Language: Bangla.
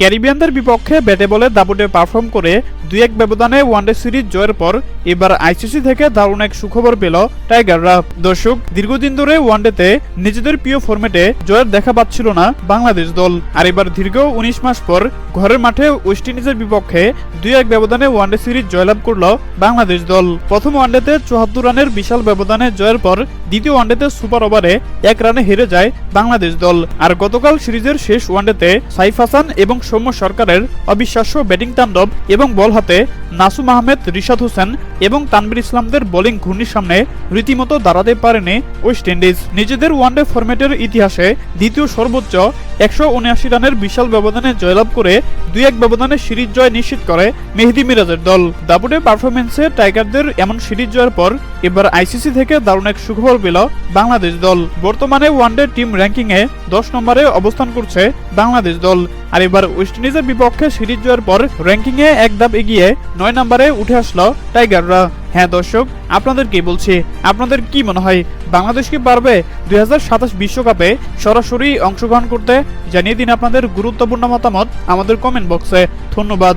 ক্যারিবিয়ানদের বিপক্ষে ব্যাটে বলে দাপুটে পারফর্ম করে দুই এক ব্যবধানে ওয়ানডে সিরিজ জয়ের পর এবার আইসিসি থেকে দারুণ এক সুখবর পেল টাইগাররা দর্শক, দীর্ঘদিন ধরে ওয়ানডেতে নিজেদের প্রিয় ফরম্যাটে জয়ের দেখা পাচ্ছিল না বাংলাদেশ দল। আর এবার দীর্ঘ উনিশ মাস পর ঘরের মাঠে ওয়েস্ট ইন্ডিজের বিপক্ষে দুই এক ব্যবধানে ওয়ানডে সিরিজ জয়লাভ করল বাংলাদেশ দল। প্রথম ওয়ানডেতে চুয়াত্তর রানের বিশাল ব্যবধানে জয়ের পর দ্বিতীয় ওয়ানডেতে সুপার ওভারে এক রানে হেরে যায় বাংলাদেশ দল। আর গতকাল সিরিজের শেষ ওয়ানডেতে সাইফ হাসান এবং সৌম্য সরকারের অবিশ্বাস্য ব্যাটিং তাণ্ডব এবং বল হাতে নাসুম আহমেদ, রিশাদ হোসেন এবং তানবির ইসলামদের বোলিং ঘূর্ণির সামনে রীতিমতো দাঁড়াতে পারেনি ওয়েস্ট ইন্ডিজ। নিজেদের ওয়ানডে ফরম্যাটের ইতিহাসে দ্বিতীয় সর্বোচ্চ একশো উনআশি রানের বিশাল ব্যবধানে জয়লাভ করে দুই এক ব্যবধানে সিরিজ জয় নিশ্চিত করে মেহেদি মিরাজের দল। দাপুটে পারফরমেন্সে টাইগারদের এমন সিরিজ জয়ের পর এবার আইসিসি থেকে দারুণ এক সুখবর পেল বাংলাদেশ দল। বর্তমানে ওয়ানডে টিম র্যাঙ্কিংয়ে দশ নম্বরে অবস্থান করছে বাংলাদেশ দল। আর এবার ওয়েস্ট ইন্ডিজের বিপক্ষে সিরিজ জয়ের পর র্যাঙ্কিংয়ে এক ধাপ এগিয়ে নয় নম্বরে উঠে আসলো টাইগাররা হ্যাঁ দর্শক, আপনাদের কি বলছি? আপনাদের কি মনে হয়, বাংলাদেশ কি পারবে দুই বিশ্বকাপে সরাসরি অংশগ্রহণ করতে? জানিয়ে দিন আপনাদের গুরুত্বপূর্ণ মতামত আমাদের কমেন্ট বক্সে ধন্যবাদ।